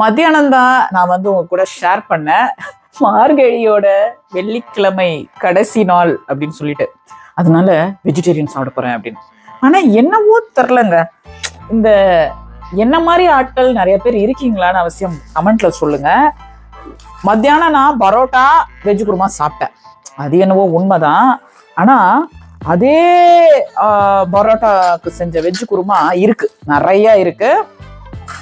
மத்தியானம் தான் நான் வந்து உங்க கூட ஷேர் பண்ணேன். மார்கழியோட வெள்ளிக்கிழமை கடைசி நாள் அப்படின்னு சொல்லிட்டு. அதனால வெஜிடேரியன் சாப்பிட போறேன் அப்படின்னு. ஆனா என்னவோ தெரிலங்க இந்த என்ன மாதிரி ஆட்கள் நிறைய பேர் இருக்கீங்களான்னு அவசியம் கமெண்ட்ல சொல்லுங்க. மத்தியானம் நான் பரோட்டா வெஜ் குருமா சாப்பிட்டேன். அது என்னவோ உண்மைதான். ஆனா அதே பரோட்டாக்கு செஞ்ச வெஜ் குருமா இருக்கு. நிறைய இருக்கு.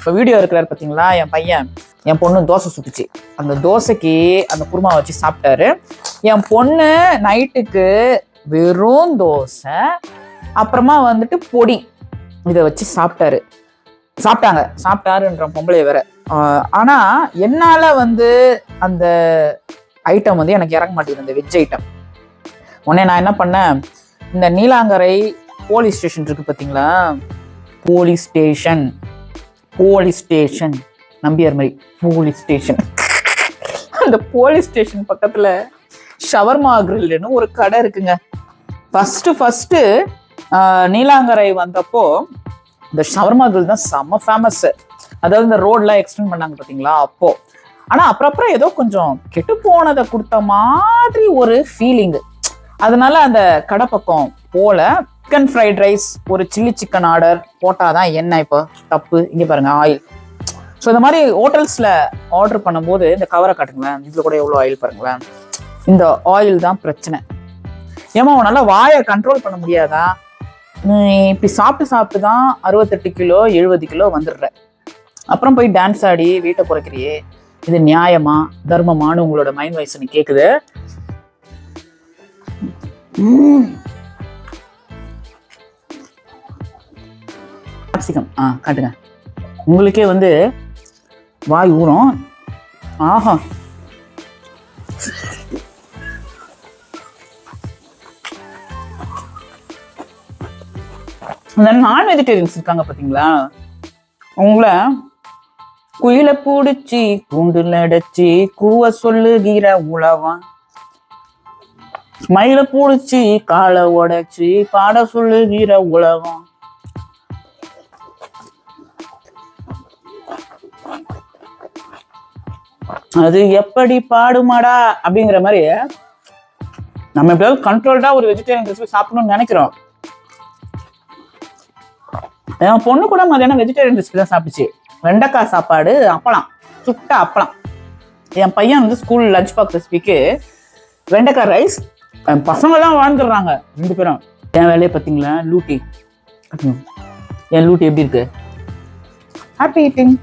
இப்போ வீடியோ இருக்கிறாரு பார்த்தீங்களா என் பையன். என் பொண்ணு தோசை சுட்டுச்சு. அந்த தோசைக்கு அந்த குருமா வச்சு சாப்பிட்டாரு. என் பொண்ணு நைட்டுக்கு வெறும் தோசை அப்புறமா வந்துட்டு பொடி இதை வச்சு சாப்பிட்டாரு. சாப்பிட்டாங்க. சாப்பிட்டாருன்ற பொம்பளை வேற. ஆனால் என்னால் வந்து அந்த ஐட்டம் வந்து எனக்கு இறங்க மாட்டேங்குது. அந்த வெஜ் ஐட்டம் உடனே நான் என்ன பண்ணேன்? இந்த நீலாங்கரை போலீஸ் ஸ்டேஷன் இருக்கு பார்த்தீங்களா police station police station. Nambiar மாதிரி போலீஸ் ஸ்டேஷன். அந்த போலீஸ் ஸ்டேஷன் பக்கத்தில் ஷவர்மா கிரில்னு ஒரு கடை இருக்குங்க. ஃபஸ்ட்டு ஃபஸ்ட்டு நீலாங்கரை வந்தப்போ இந்த ஷவர்மா கிரில் தான் செம்ம ஃபேமஸ்ஸு அதாவது இந்த ரோட்லாம் எக்ஸ்டெண்ட் பண்ணாங்க பார்த்தீங்களா அப்போ. ஆனால் அப்புறம் அப்புறம் ஏதோ கொஞ்சம் கெட்டு போனதை கொடுத்த மாதிரி ஒரு ஃபீலிங்கு அதனால அந்த கடை பக்கம் போல சிக்கன் ஃப்ரைட் ரைஸ் ஒரு சில்லி சிக்கன் ஆர்டர் போட்டாதான் என்ன இப்போ? தப்பு. இங்கே பாருங்க ஆயில் ஸோ இந்த மாதிரி ஹோட்டல்ஸில் ஆர்டர் பண்ணும்போது இந்த கவரை காட்டுங்களேன். இதில் கூட எவ்வளோ ஆயில் பாருங்களேன். இந்த ஆயில் தான் பிரச்சனை. ஏமா உன்னால வாயை கண்ட்ரோல் பண்ண முடியாதா? நீ இப்படி சாப்பிட்டு சாப்பிட்டு தான் அறுபத்தெட்டு கிலோ எழுபது கிலோ வந்துடுற. அப்புறம் போய் டான்ஸ் ஆடி வீட்டை குறைக்கிறியே. இது நியாயமா? தர்மமானு உங்களோட மைண்ட் வாய்ஸ் நீ கேப்சிகம் ஆ காட்டுங்க. உங்களுக்கே வந்து வாய் ஊறும். ஆஹா. இந்த நான் வெஜிடேரியன்ஸ் இருக்காங்க பாத்தீங்களா? உங்கள குயில பூடிச்சி கூண்டுல அடைச்சி கூவ சொல்லுகிற உழவான் மயில பூடிச்சி காலை உடைச்சி பாட சொல்லுகிற உலகம் அது எப்படி பாடுமாடா அப்படிங்கிற மாதிரி நம்ம எப்படியாவது கண்ட்ரோல்டா ஒரு வெஜிடேரியன் ரெசிபி சாப்பிடணும்னு நினைக்கிறோம். என் பொண்ணு கூட மதியானம் வெஜிடேரியன் ரெசிபி தான் சாப்பிடுச்சு வெண்டைக்காய் சாப்பாடு அப்பளம் சுட்ட அப்பளம். என் பையன் வந்து ஸ்கூல் லஞ்ச் பாக்ஸ் ரெசிபிக்கு வெண்டைக்காய் ரைஸ் என் பசங்க தான் வாழ்ந்துடுறாங்க ரெண்டு பேரும். என் வேலையை பார்த்தீங்களா? லூட்டி. என் லூட்டி எப்படி இருக்கு? Happy eating